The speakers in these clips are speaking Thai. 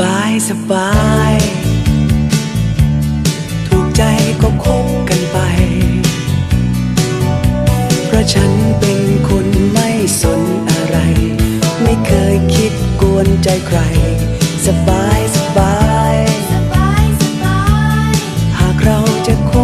บาย ถูกใจก็คบกันไป เพราะฉันเป็นคนไม่สนอะไร ไม่เคยคิดกวนใจใคร สบายสบายสบายสบายหากเราจะคบ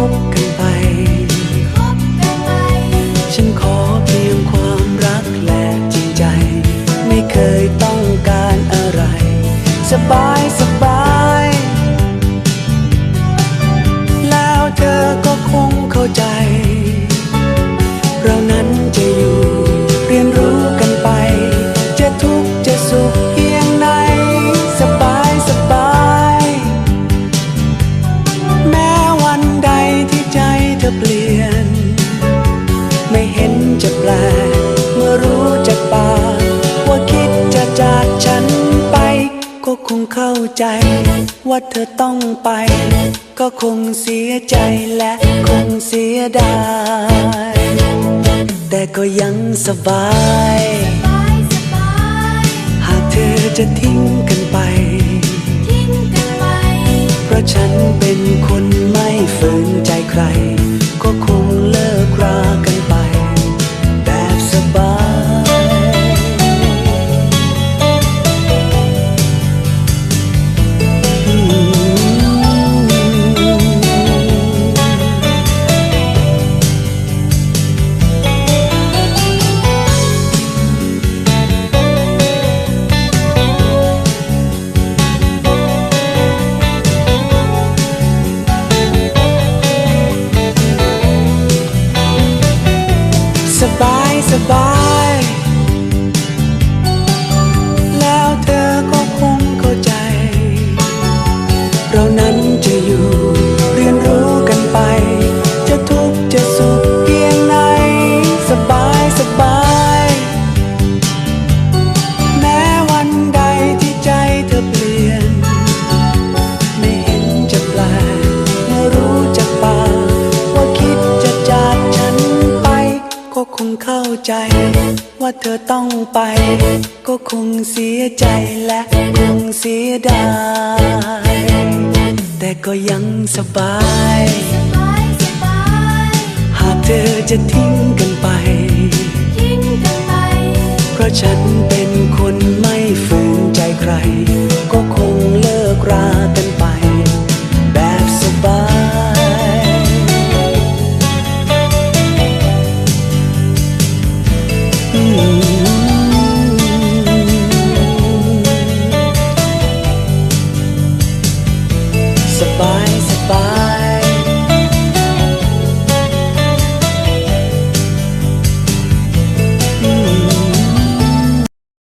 เรานั้นจะอยู่ เรียนรู้กันไป จะทุกข์จะสุขเพียงไหนสบายสบาย แม้วันใดที่ใจเธอเปลี่ยน ไม่เห็นจะแปลกเมื่อรู้จากปาว่าคิดจะจากฉันไป ก็คงเข้าใจ ว่าเธอต้องไป ก็คงเสียใจและคงเสียดาย แต่ก็ยังสบายสบายสบายหากเธอจะทิ้งกันไปทิ้งกันไป เพราะฉันเป็นคนไม่ฝืนใจใคร ก็คง ใจว่าเธอต้องไป ก็คงเสียใจและคงเสียดาย แต่ก็ยังสบาย หากเธอจะทิ้งกันไป เพราะฉันเป็นคนไม่ฝืนใจใคร ก็คงเลิกรา survive.